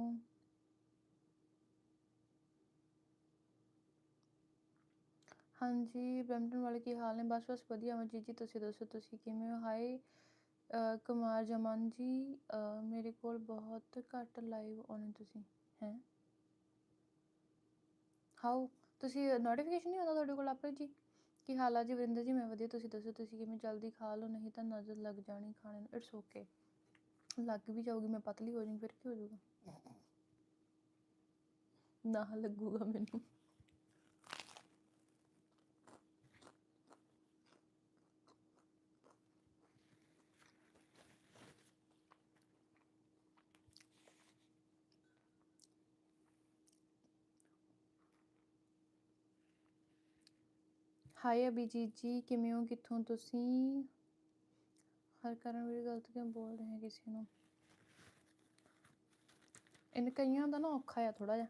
ਹਾਂਜੀ ਬ੍ਰੈਂਪਟਨ ਵਾਲੇ ਕੀ ਹਾਲ ਨੇ ਬਸ ਬਸ ਵਧੀਆ ਮੈਂ ਜੀ ਜੀ ਤੁਸੀਂ ਦੱਸੋ ਤੁਸੀਂ ਕਿਵੇਂ ਹੋ ਹਾਈ ਅ, ਕੁਮਾਰ ਜਮਨ ਜੀ ਮੇਰੇ ਕੋਲ ਬਹੁਤ ਘੱਟ ਲਾਈਵ ਆਉਣੇ ਤੁਸੀਂ, ਹੈ? ਹਾਊ ਤੁਸੀਂ ਨੋਟੀਫਿਕੇਸ਼ਨ ਨਹੀਂ ਆਉਂਦਾ ਤੁਹਾਡੇ ਕੋਲ ਆਪਰੇ ਜੀ? ਕੀ ਹਾਲ ਆ ਜੀ ਵਰਿੰਦਰ ਜੀ, ਮੈਂ ਵਧੀਆ, ਤੁਸੀਂ ਦੱਸੋ ਤੁਸੀਂ ਕਿਵੇਂ ਜਲਦੀ ਖਾ ਲਓ, ਨਹੀਂ ਤਾਂ ਨਜ਼ਰ ਲੱਗ ਜਾਣੀ ਖਾਣੇ ਨੂੰ ਇਟਸ ਓਕੇ ਲੱਗ ਵੀ ਜਾਊਗੀ, ਮੈਂ ਪਤਲੀ ਹੋ ਜਾਊਂਗੀ, ਫਿਰ ਕੀ ਹੋ ਜਾਊਗਾ? ਨਾ ਲੱਗੂਗਾ ਮੈਨੂੰ। ਹਾਏ ਅਭਿਜੀਤ ਜੀ, ਕਿਵੇਂ ਹੋ? ਕਿੱਥੋਂ ਤੁਸੀਂ? ਹਰ ਕਾਰਨ ਵੀ ਗਲਤ ਕਿਉਂ ਬੋਲ ਰਹੇ ਹੈ ਕਿਸੇ ਨੂੰ? ਇਨ ਕਈਆਂ ਦਾ ਨਾ ਔਖਾ ਆ ਥੋੜਾ ਜਿਹਾ।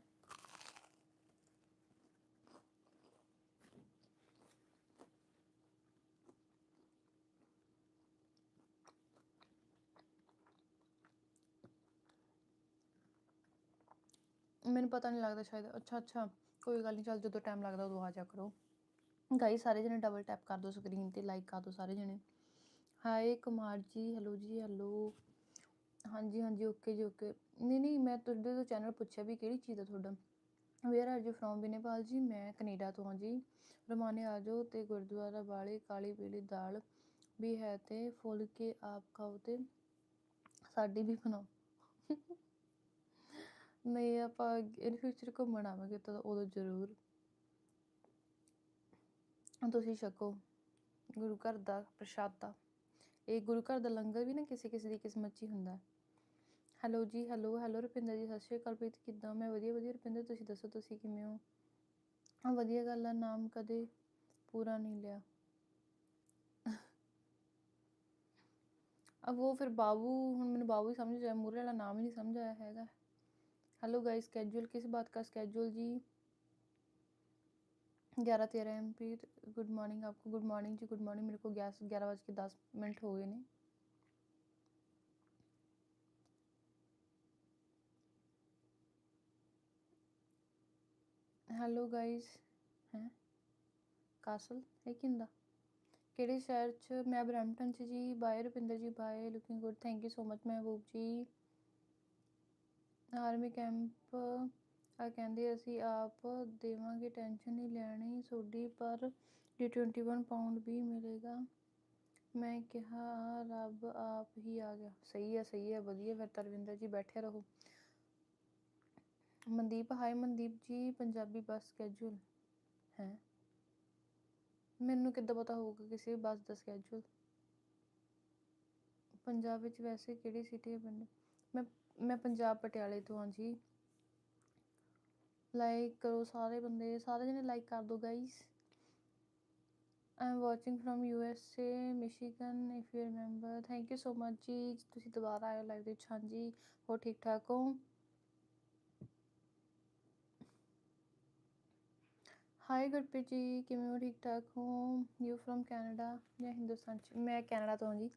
ਮੈਨੂੰ ਪਤਾ ਨਹੀਂ ਲੱਗਦਾ ਸ਼ਾਇਦ। ਅੱਛਾ ਅੱਛਾ, ਕੋਈ ਗੱਲ ਨਹੀਂ ਚੱਲ ਜਦੋਂ ਟਾਈਮ ਲੱਗਦਾ ਉਦੋਂ ਆ ਜਾ ਕਰੋ। ਗਾਈ ਸਾਰੇ ਜਣੇ ਡਬਲ ਟੈਪ ਕਰ ਦਿਓ ਸਕਰੀਨ ਤੇ ਲਾਈਕ ਕਰ ਦਿਓ ਸਾਰੇ ਜਣੇ। ਹਾਏ ਕੁਮਾਰ ਜੀ ਹੈਲੋ ਜੀ ਹੈਲੋ ਹਾਂਜੀ ਹਾਂਜੀ ਓਕੇ ਜੀ ਓਕੇ ਨਹੀਂ ਨਹੀਂ, ਮੈਂ ਤੁਹਾਡੇ ਤੋਂ ਚੈਨਲ ਪੁੱਛਿਆ ਵੀ ਕਿਹੜੀ ਚੀਜ਼ ਆ ਤੁਹਾਡਾ? Where are you from Winnipeg ਜੀ? ਮੈਂ ਕੈਨੇਡਾ ਤੋਂ ਹਾਂ ਜੀ। ਰਮਾਨੇ ਆ ਤੇ ਗੁਰਦੁਆਰਾ ਵਾਲੇ ਕਾਲੀ ਪੀਲੀ ਦਾਲ ਵੀ ਹੈ ਤੇ ਫੁੱਲ ਕੇ ਆਪ ਖਾਓ ਤੇ ਸਾਡੀ ਵੀ ਬਣਾਓ। ਨਹੀਂ, ਆਪਾਂ ਇਨ ਫਿਊਚਰ ਘੁੰਮਣ ਆਵਾਂਗੇ ਤਾਂ ਉਦੋਂ ਜ਼ਰੂਰ। ਤੁਸੀਂ ਛਕੋ। ਗੁਰੂ ਘਰ ਦਾ ਪ੍ਰਸ਼ਾਦਾ। ਇਹ ਗੁਰੂ ਘਰ ਦਾ ਲੰਗਰ ਵੀ ਨਾ ਕਿਸੇ ਕਿਸੇ ਦੀ ਕਿਸਮਤ 'ਚ ਹੀ ਹੁੰਦਾ। ਹੈ ਜੀ, ਹੈਲੋ ਹੈਲੋ ਰੁਪਿੰਦਰ ਜੀ, ਸਤਿ ਸ਼੍ਰੀ ਅਕਾਲ ਪ੍ਰੀਤ, ਕਿੱਦਾਂ? ਮੈਂ ਵਧੀਆ ਵਧੀਆ। ਰੁਪਿੰਦਰ, ਤੁਸੀਂ ਦੱਸੋ, ਤੁਸੀਂ ਕਿਵੇਂ ਹੋ? ਆ ਵਧੀਆ ਗੱਲ ਆ, ਨਾਮ ਕਦੇ ਪੂਰਾ ਨਹੀਂ ਲਿਆ। ਆ ਉਹ ਫਿਰ ਬਾਬੂ, ਹੁਣ ਮੈਨੂੰ ਬਾਬੂ ਹੀ ਸਮਝ ਆਇਆ ਮੂਰੇ ਵਾਲਾ ਨਾਮ ਹੀ ਨਹੀਂ ਸਮਝ ਆਇਆ ਹੈਗਾ। ਹੈਲੋ ਗਾਇਸ ਸਕੇਜੂਲ ਕਿਸ ਬਾਤ ਦਾ ਸਕੇਜੂਲ ਜੀ? ग्यारह तेरह एम पी गुड मॉर्निंग आपको good morning ji good morning मेरे को ग्यारह ग्यारह बज के दस मिनट हो गए ने ਹੈਲੋ ਗਾਇਸ ਹੈ ਕਾਸਲ ਇਹ ਕਿੰਦਾ ਕਿਹੜੇ ਸ਼ਹਿਰ ਚ ਮੈਂ ਬਰੈਂਪਟਨ ਚ ਜੀ bye Rupinder ji bye looking good thank you so much Mehboob ji army camp ਆ ਕਹਿੰਦੇ ਅਸੀਂ ਆਪ ਦੇਵਾਂਗੇ ਟੈਨਸ਼ਨ ਨਹੀਂ ਲੈਣੀ ਤੁਹਾਡੀ, ਪਰ ਡੀ 21 ਪਾਉਂਡ ਵੀ ਮਿਲੇਗਾ, ਮੈਂ ਕਿਹਾ ਰੱਬ ਆਪ ਹੀ ਆ ਗਿਆ। ਸਹੀ ਹੈ ਸਹੀ ਹੈ, ਵਧੀਆ, ਫਿਰ ਤਰਵਿੰਦਰ ਜੀ ਬੈਠੇ ਰਹੋ। ਮਨਦੀਪ ਹਾਈ ਮਨਦੀਪ ਜੀ, ਪੰਜਾਬੀ ਬੱਸ ਸਕੇਜੂਲ ਹੈ। ਮੈਨੂੰ ਕਿੱਦਾਂ ਪਤਾ ਹੋਊਗਾ ਕਿਸੇ ਵੀ ਬੱਸ ਦਾ ਸਕੇਜੂਲ ਪੰਜਾਬ ਵਿੱਚ ਵੈਸੇ ਕਿਹੜੀ ਸਿਟੀ ਹੈ ਪਿੰਡ? ਮੈਂ ਮੈਂ ਪੰਜਾਬ ਪਟਿਆਲੇ ਤੋਂ ਹਾਂ ਜੀ। ਲਾਈਕ ਕਰੋ ਸਾਰੇ ਬੰਦੇ ਸਾਰੇ ਜਣੇ ਲਾਈਕ ਕਰ ਦਿਓ guys I am watching from U S A Michigan if you remember thank you so much ਜੀ ਤੁਸੀਂ ਦੁਬਾਰਾ ਆਏ ਲਾਈਵ ਦੇ ਵਿੱਚ ਹਾਂਜੀ ਹੋਰ ਠੀਕ ਠਾਕ ਹੋ ਹਾਈ ਗੁਰਪ੍ਰੀਤ ਜੀ ਕਿਵੇਂ ਹੋ? ਠੀਕ ਠਾਕ ਹੋ ਯੂ ਫਰਮ ਕੈਨੇਡਾ ਜਾਂ ਹਿੰਦੁਸਤਾਨ ਚ ਮੈਂ ਕੈਨੇਡਾ ਤੋਂ ਹਾਂ ਜੀ।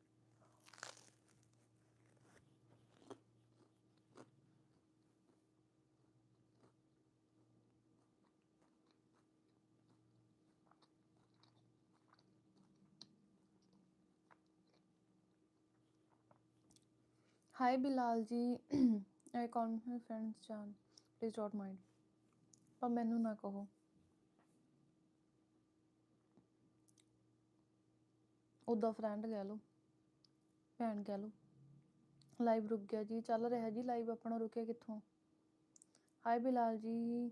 Hi Bilal ji I call my friends ਜਾਨ ਪਲੀਜ਼ ਡੋਟ ਮਾਈਂਡ ਪਰ ਮੈਨੂੰ ਨਾ ਕਹੋ ਉਹਦਾ ਫਰੈਂਡ ਕਹਿ ਲਓ, ਭੈਣ ਕਹਿ ਲਓ। ਲਾਈਵ ਰੁਕ ਗਿਆ ਜੀ, ਚੱਲ ਰਿਹਾ ਜੀ ਲਾਈਵ ਆਪਣਾ, ਰੁਕਿਆ ਕਿੱਥੋਂ? ਹਾਈ ਬਿਲਾਲ ਜੀ।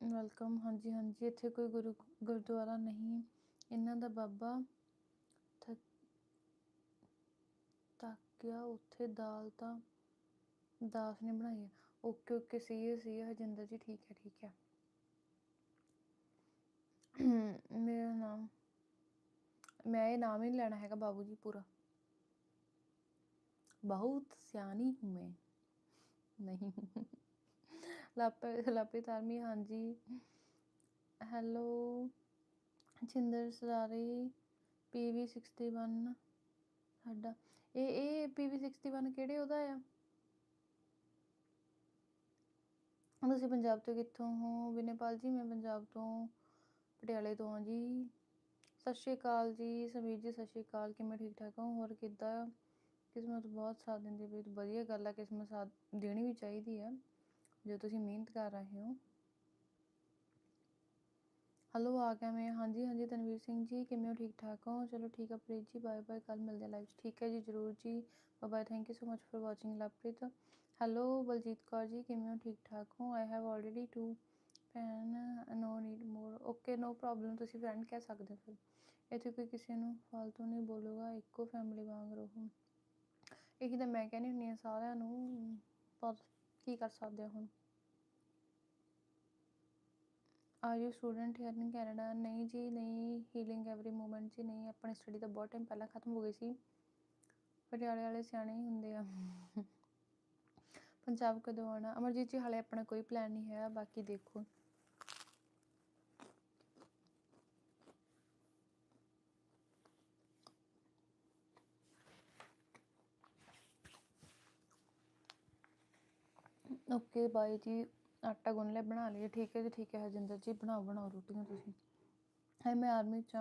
ਵੈਲਕਮ ਹਾਂਜੀ ਹਾਂਜੀ, ਇੱਥੇ ਕੋਈ ਗੁਰੂ, ਗੁਰਦੁਆਰਾ ਨਹੀਂ। ਇਹਨਾਂ ਦਾ ਬਾਬਾ ਤਾਕਿਆ ਉੱਥੇ ਦਾਲ ਤਾਂ ਦਾਸ ਨੇ ਬਣਾਈ ਹੈ। ਓਕੇ ਓਕੇ ਸੀ ਸੀ ਹੈ ਜੀ, ਠੀਕ ਹੈ ਠੀਕ ਹੈ। ਮੇਰਾ ਨਾਮ, ਮੈਂ ਇਹ ਨਾਮ ਹੀ ਨਹੀਂ ਲੈਣਾ ਹੈਗਾ ਬਾਬੂ ਜੀ ਪੂਰਾ। ਬਹੁਤ ਸਿਆਣੀ ਹੂੰ ਮੈਂ। ਨਹੀਂ। ਲਾਪੇ ਲਾਪੇ ਤਾਰਮੀ ਹਾਂਜੀ। ਹੈਲੋ, ਛਿੰਦਰ ਸਰਾਰੀ ਪੀਵੀ 61 ਸਾਡਾ। ਇਹ ਇਹ ਪੀਵੀ 61 ਕਿਹੜੇ ਉਹਦਾ ਆ? ਤੁਸੀਂ ਪੰਜਾਬ ਤੋਂ ਕਿੱਥੋਂ ਹੋ? ਵਿਨੇਪਾਲ ਜੀ, ਮੈਂ ਪੰਜਾਬ ਤੋਂ, ਪਟਿਆਲੇ ਤੋਂ ਹਾਂ ਜੀ। ਸਤਿ ਸ਼੍ਰੀ ਅਕਾਲ ਜੀ, ਸਮੀਰ ਜੀ, ਸਤਿ ਸ਼੍ਰੀ ਅਕਾਲ। ਕਿਵੇਂ ਠੀਕ ਠਾਕ ਹੋ? ਹੋਰ ਕਿੱਦਾਂ? ਕਿਸਮਤ ਬਹੁਤ ਸਾਥ ਦਿੰਦੀ ਵੀ ਵਧੀਆ ਗੱਲ ਆ, ਕਿਸਮਤ ਸਾਥ ਦੇਣੀ ਵੀ ਚਾਹੀਦੀ ਆ। ਜੋ ਤੁਸੀਂ ਮਿਹਨਤ ਕਰ ਰਹੇ ਹੋ। ਹੈਲੋ ਆ ਗਿਆ ਮੈਂ। ਹਾਂਜੀ ਹਾਂਜੀ, ਤਨਵੀਰ ਸਿੰਘ ਜੀ, ਕਿਵੇਂ ਹੋ? ਠੀਕ ਠਾਕ ਹੋ? ਚਲੋ ਠੀਕ ਆ ਪ੍ਰੀਤ ਜੀ, ਬਾਏ ਬਾਏ ਕੱਲ ਮਿਲਦੇ ਲਾਈਵ ਠੀਕ ਹੈ ਜੀ, ਜਰੂਰ ਜੀ। Bye bye thank you so much for watching Lovepreet hello Baljit Kaur ji, ਕਿਵੇਂ ਹੋ? ਠੀਕ ਠਾਕ ਹੋ? I have already two pen no need more okay no problem ਤੁਸੀਂ ਫਰੈਂਡ ਕਹਿ ਸਕਦੇ ਹੋ ਫਿਰ। ਇੱਥੇ ਕੋਈ ਕਿਸੇ ਨੂੰ ਫਾਲਤੂ ਨਹੀਂ ਬੋਲੂਗਾ, ਇੱਕੋ ਫੈਮਿਲੀ ਵਾਂਗ ਰਹੋ। ਇਹੀ ਤਾਂ ਮੈਂ ਕਹਿੰਦੀ ਹੁੰਦੀ ਆ ਸਾਰਿਆਂ ਨੂੰ, ਪਰ ਕੀ ਕਰ ਸਕਦੇ ਆ ਹੁਣ? Are you student here in Canada ਨਹੀਂ ਜੀ, ਨਹੀਂ। ਹੀਲਿੰਗ ਐਵਰੀ ਮੂਮੈਂਟ ਜੀ, ਨਹੀਂ। ਆਪਣੀ ਸਟੱਡੀ ਤਾਂ ਬਹੁਤ ਟਾਈਮ ਪਹਿਲਾਂ ਖਤਮ ਹੋ ਗਈ ਸੀ। ਪਟਿਆਲੇ ਵਾਲੇ ਸਿਆਣੇ ਹੀ ਹੁੰਦੇ ਆ। ਪੰਜਾਬ ਕਦੋਂ ਆਉਣਾ? ਅਮਰਜੀਤ ਜੀ, ਹਾਲੇ ਆਪਣਾ ਕੋਈ ਪਲਾਨ ਨਹੀਂ ਹੈ। ਬਾਕੀ ਦੇਖੋ। ਓਕੇ ਬਾਈ ਜੀ। ਆਟਾ ਗੁੰਨ ਲਿਆ ਬਣਾ ਲਈਏ। ਠੀਕ ਹੈ ਜੀ, ਠੀਕ ਹੈ ਹਰਜਿੰਦਰ ਜੀ, ਬਣਾਓ ਬਣਾਓ ਰੋਟੀਆਂ ਤੁਸੀਂ। ਹੈ ਮੈਂ ਆਰਮੀ ਚ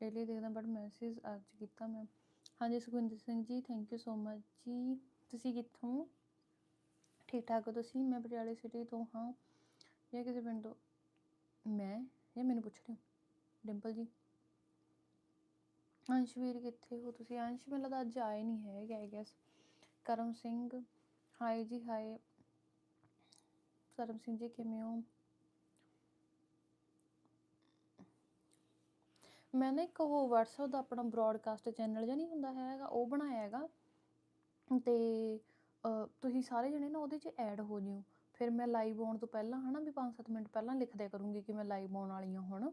ਡੇਲੀ ਦੇਖਦਾ ਬਟ ਮੈਸੇਜ ਅੱਜ ਕੀਤਾ ਮੈਂ। ਹਾਂਜੀ, Sukhwinder Singh ji thank you so much ਜੀ। ਤੁਸੀਂ ਕਿੱਥੋਂ? ਠੀਕ ਠਾਕ ਹੋ ਤੁਸੀਂ? ਮੈਂ ਪਟਿਆਲੇ ਸਿਟੀ ਤੋਂ ਹਾਂ। ਜਾਂ ਕਿਸੇ ਪਿੰਡ ਤੋਂ? ਮੈਂ? ਜਾਂ ਮੈਨੂੰ ਪੁੱਛ ਰਹੇ ਹੋ? ਡਿੰਪਲ ਜੀ। ਅੰਸ਼ਵੀਰ ਕਿੱਥੇ ਹੋ ਤੁਸੀਂ? ਅੰਸ਼ ਮੈਨੂੰ ਲੱਗਦਾ ਅੱਜ ਆਏ ਨਹੀਂ ਹੈਗੇ I guess Karam Singh. Hi ਜੀ ਹਾਈ ਕਰਮ ਸਿੰਘ ਜੀ ਕਿਵੇਂ ਹੋ ਮੈਂ ਨਾ ਇੱਕ ਉਹ WhatsApp ਦਾ ਆਪਣਾ ਬ੍ਰੌਡਕਾਸਟ ਚੈਨਲ ਜਿਹਾ ਨਹੀਂ ਹੁੰਦਾ ਹੈਗਾ, ਉਹ ਬਣਾਇਆ ਹੈਗਾ। ਤੇ ਤੁਸੀਂ ਸਾਰੇ ਜਣੇ ਨਾ ਉਹਦੇ 'ਚ ਐਡ ਹੋ ਜਿਓ। ਫਿਰ ਮੈਂ ਲਾਈਵ ਆਉਣ ਤੋਂ ਪਹਿਲਾਂ ਹਨਾ, ਵੀ 5-7 ਮਿੰਟ ਪਹਿਲਾਂ ਲਿਖ ਦਿਆ ਕਰੂੰਗੀ ਕਿ ਮੈਂ ਲਾਈਵ ਆਉਣ ਵਾਲੀ ਹਾਂ ਹੁਣ।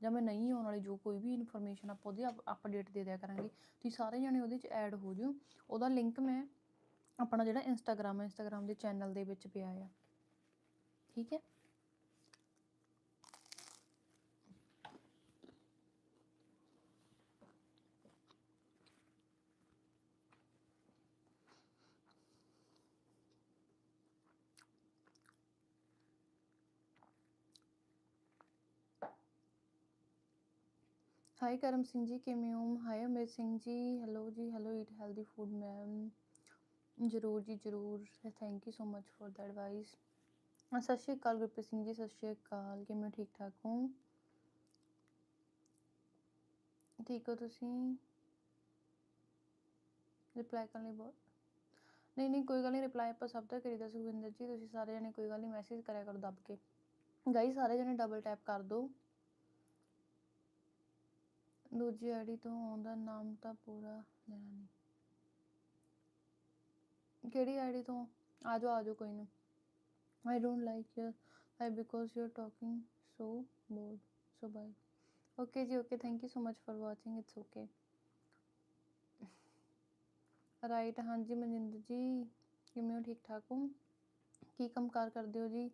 ਜਾਂ ਮੈਂ ਨਹੀਂ ਆਉਣ ਵਾਲੀ, ਜੋ ਕੋਈ ਵੀ ਇਨਫੋਰਮੇਸ਼ਨ ਆਪਾਂ ਉਹਦੀ ਅਪਡੇਟ ਦੇ ਦਿਆ ਕਰਾਂਗੇ। ਤੁਸੀਂ ਸਾਰੇ ਜਣੇ ਉਹਦੇ 'ਚ ਐਡ ਹੋ ਜਿਓ। ਉਹਦਾ ਲਿੰਕ ਮੈਂ ਆਪਣਾ ਜਿਹੜਾ ਇੰਸਟਾਗ੍ਰਾਮ ਹੈ ਇੰਸਟਾਗ੍ਰਾਮ ਦੇ ਚੈਨਲ ਦੇ ਵਿੱਚ ਪਿਆ ਆ। ਠੀਕ ਹੈ ਹਾਈ ਕਰਮ ਸਿੰਘ ਜੀ ਕਿਵੇਂ ਹੋ ਹਾਈ ਅਮਿਤ ਸਿੰਘ ਜੀ ਹੈਲੋ ਜੀ hello eat healthy food ma'am ਜ਼ਰੂਰ ਜੀ ਜ਼ਰੂਰ thank you so much for the advice Sat Shri Akal Gurpreet Singh ji, ਸਤਿ ਸ਼੍ਰੀ ਅਕਾਲ, ਕਿਵੇਂ ਹੋ? ਠੀਕ ਠਾਕ ਹੂੰ? ਠੀਕ ਹੋ ਤੁਸੀਂ? ਰਿਪਲਾਈ ਕਰਨ ਲਈ ਬਹੁਤ ਨਹੀਂ ਨਹੀਂ, ਕੋਈ ਗੱਲ ਨਹੀਂ ਰਿਪਲਾਈ ਆਪਾਂ ਸਭ ਦਾ ਕਰੀਦਾ ਸੁਖਵਿੰਦਰ ਜੀ, ਤੁਸੀਂ ਸਾਰੇ ਜਣੇ ਕੋਈ ਗੱਲ ਨਹੀਂ ਮੈਸੇਜ ਕਰਿਆ ਕਰੋ ਦੱਬ ਕੇ। ਗਾਈ ਸਾਰੇ ਜਣੇ ਡਬਲ ਟੈਪ ਕਰ ਦਿਓ ਦੂਜੀ ਆਈਡੀ ਤੋਂ ਆਉਂਦਾ ਨਾਮ ਤਾਂ ਪੂਰਾ ਲੈਣਾ ਨਹੀਂ। ਕਿਹੜੀ ਆਈਡੀ ਤੋਂ? ਆ ਜਾਓ ਆ ਜਾਓ, ਕੋਈ ਨਾ। I don't like your I because you are talking so bored so bye okay ਜੀ okay thank you so much for watching it's right ਹਾਂਜੀ ਮਨਿੰਦਰ ਜੀ ਕਿਵੇਂ ਹੋ? ਠੀਕ ਠਾਕ ਹੋ? ਕੀ ਕੰਮ ਕਾਰ ਕਰਦੇ ਹੋ ਜੀ?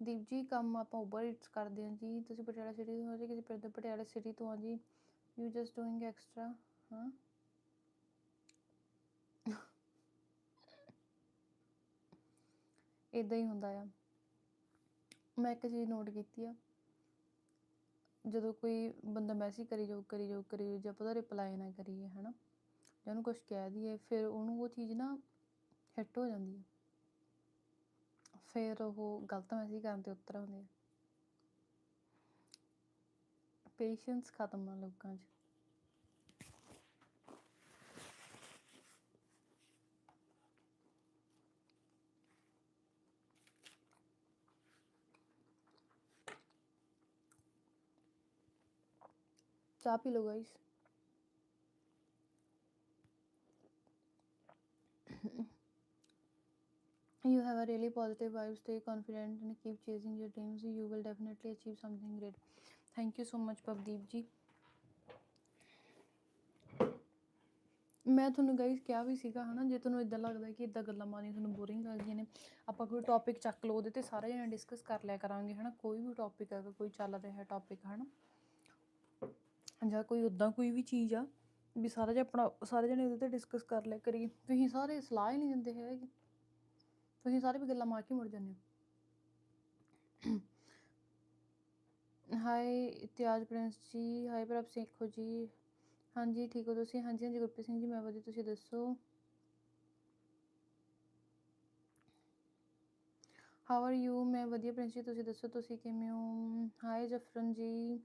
ਦੀਪ ਜੀ, ਕੰਮ ਆਪਾਂ ਉਬਰ ਇਟਸ ਕਰਦੇ ਹਾਂ ਜੀ। ਤੁਸੀਂ ਪਟਿਆਲਾ ਸਿਟੀ ਤੋਂ ਹੋ ਜੀ, ਕਿਸੇ ਪਿੰਡ ਪਟਿਆਲਾ ਸਿਟੀ ਤੋਂ ਆ ਜੀ। ਯੂ ਜਸਟ ਡੂਇੰਗ ਐਕਸਟਰਾ ਹਾਂ। ਇਦਾਂ ਹੀ ਹੁੰਦਾ ਆ। ਮੈਂ ਇੱਕ ਚੀਜ਼ ਨੋਟ ਕੀਤੀ ਆ। ਜਦੋਂ ਕੋਈ ਬੰਦਾ ਮੈਸੇਜ ਕਰੀ ਜਾਊ ਕਰੀ ਜਾਊ ਕਰੀ ਜਾਊ ਜਾਂ ਆਪਾਂ ਉਹਦਾ ਰਿਪਲਾਈ ਨਾ ਕਰੀਏ, ਹਨਾ? ਜਾਂ ਉਹਨੂੰ ਕੁਝ ਕਹਿ ਦਈਏ, ਫਿਰ ਉਹਨੂੰ ਉਹ ਚੀਜ਼ ਨਾ ਹਿੱਟ ਹੋ ਜਾਂਦੀ ਹੈ ਫਿਰ ਉਹ ਗਲਤ ਮੈਸੇਜ ਕਰਨ ਤੇ ਉੱਤਰ ਆਉਂਦੇ ਆ। ਪੇਸ਼ੈਂਸ ਖਤਮ ਆ ਲੋਕਾਂ 'ਚ। ਚਾਹ ਪੀ ਲਓ guys you have a really positive vibe stay confident and keep chasing your dreams you will definitely achieve something great thank you so much Pavdeep ji ਮੈਂ ਤੁਹਾਨੂੰ ਗਾਈਸ ਕਿਹਾ ਵੀ ਸੀਗਾ ਹਨਾ ਜੇ ਤੁਹਾਨੂੰ ਇਦਾਂ ਲੱਗਦਾ ਕਿ ਇਦਾਂ ਗੱਲਾਂ ਮਾਰੀਆਂ ਤੁਹਾਨੂੰ ਬੋਰਿੰਗ ਲੱਗਦੀਆਂ ਨੇ ਆਪਾਂ ਕੋਈ ਟੌਪਿਕ ਚੱਕ ਲਓ ਉਹਦੇ ਤੇ ਸਾਰੇ ਜਣੇ ਡਿਸਕਸ ਕਰ ਲਿਆ ਕਰਾਂਗੇ ਹਨਾ ਕੋਈ ਵੀ ਟੌਪਿਕ ਹੈਗਾ ਕੋਈ ਚੱਲ ਰਿਹਾ ਟੌਪਿਕ ਹਨਾ ਜਾਂ ਕੋਈ ਉਦਾਂ ਕੋਈ ਵੀ ਚੀਜ਼ ਆ, ਵੀ ਸਾਰਾ ਜਿਹਾ ਆਪਣਾ, ਸਾਰੇ ਜਣੇ ਉਹਦੇ ਤੇ ਡਿਸਕਸ ਕਰ ਲਿਆ ਕਰੀਏ। ਤੁਸੀਂ ਸਾਰੇ ਸਲਾਹ ਹੀ ਨਹੀਂ ਦਿੰਦੇ ਹੈਗੇ। ਤੁਸੀਂ ਸਾਰੇ ਵੀ ਗੱਲਾਂ ਮਾਰ ਕੇ ਮੁੜ ਜਾਂਦੇ ਹੋ। Hi Imtiaz Prince ji hi Prabh Sekhon ji. ਹਾਂਜੀ, ਠੀਕ ਹੋ ਤੁਸੀਂ? ਹਾਂਜੀ ਹਾਂਜੀ, ਗੁਰਪ੍ਰੀਤ ਸਿੰਘ ਜੀ, ਮੈਂ ਵਧੀਆ, ਤੁਸੀਂ ਦੱਸੋ? ਹਾਊ ਆਰ ਯੂ ਮੈਂ ਵਧੀਆ, ਪ੍ਰਿੰਸ ਜੀ, ਤੁਸੀਂ ਦੱਸੋ, ਤੁਸੀਂ ਕਿਵੇਂ ਹੋ? ਹਾਈ ਜਫਰਨ ਜੀ।